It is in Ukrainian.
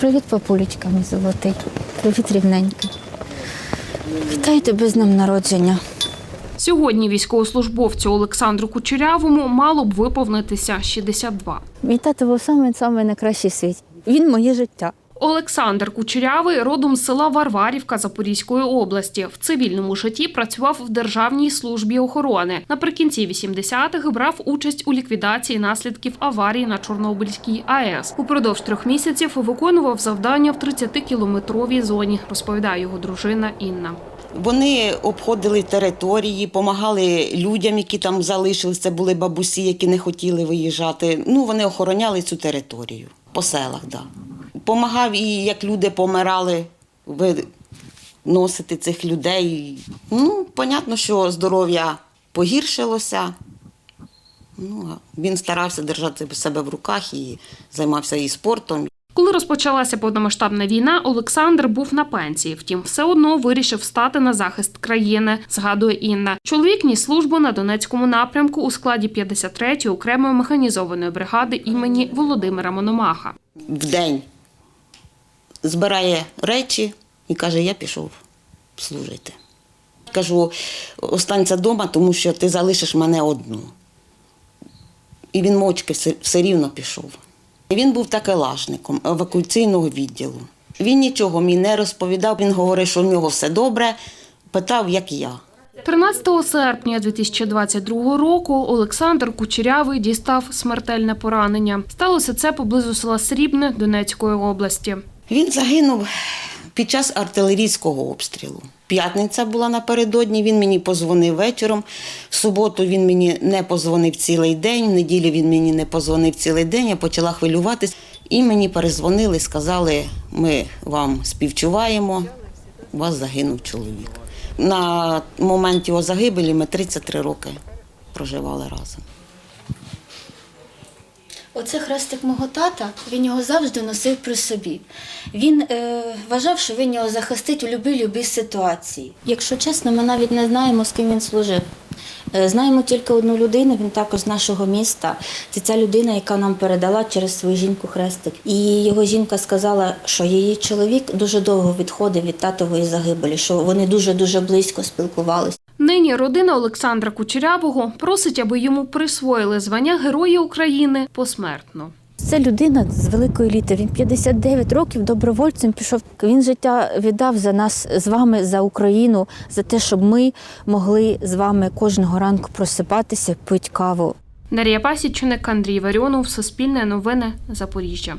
Привіт, папулечка, мій золотий. Привіт, рівненький. Вітаю тебе з днем народження. Сьогодні військовослужбовцю Олександру Кучерявому мало б виповнитися 62. Мій тато був самий самий найкращий світ. світі. Він моє життя. Олександр Кучерявий родом з села Варварівка Запорізької області. В цивільному житті працював в Державній службі охорони. Наприкінці 80-х брав участь у ліквідації наслідків аварії на Чорнобильській АЕС. Упродовж трьох місяців виконував завдання в 30-кілометровій зоні, розповідає його дружина Інна. Вони обходили території, допомагали людям, які там залишилися. Це були бабусі, які не хотіли виїжджати. Ну, вони охороняли цю територію по селах, да. Помагав і як люди помирали, виносити цих людей. Ну, понятно, що здоров'я погіршилося. Ну, він старався держати себе в руках і займався і спортом, Коли розпочалася повномасштабна війна, Олександр був на пенсії. Втім, все одно вирішив стати на захист країни, згадує Інна. Чоловік ніс службу на Донецькому напрямку у складі 53-ї окремої механізованої бригади імені Володимира Мономаха. в день збирає речі і каже, я пішов служити. Кажу, останься вдома, тому що ти залишиш мене одну. І він мовчки все, все рівно пішов. Він був такелажником евакуаційного відділу. Він нічого мені не розповідав, він говорив, що в нього все добре, питав, як я. 13 серпня 2022 року Олександр Кучерявий дістав смертельне поранення. Сталося це поблизу села Срібне Донецької області. Він загинув під час артилерійського обстрілу. П'ятниця була напередодні, він мені позвонив вечором. В суботу він мені не позвонив цілий день, в неділю він мені не позвонив цілий день, я почала хвилюватись. І мені перезвонили, сказали, ми вам співчуваємо, у вас загинув чоловік. На момент його загибелі ми 33 роки проживали разом. Оце хрестик мого тата, він його завжди носив при собі. Він е, вважав, що він його захистить у любій-любій ситуації. Якщо чесно, ми навіть не знаємо, з ким він служив. Е, Знаємо тільки одну людину, він також з нашого міста. Це ця людина, яка нам передала через свою жінку хрестик. І його жінка сказала, що її чоловік дуже довго відходив від татової загибелі, що вони дуже-дуже близько спілкувалися. Нині родина Олександра Кучерявого просить, аби йому присвоїли звання Героя України посмертно. Це людина з великої літери. Він 59 років добровольцем пішов. Він життя віддав за нас з вами, за Україну, за те, щоб ми могли з вами кожного ранку просипатися, пити каву. Дар'я Пасічник, Андрій Варіонов, Суспільне новини, Запоріжжя.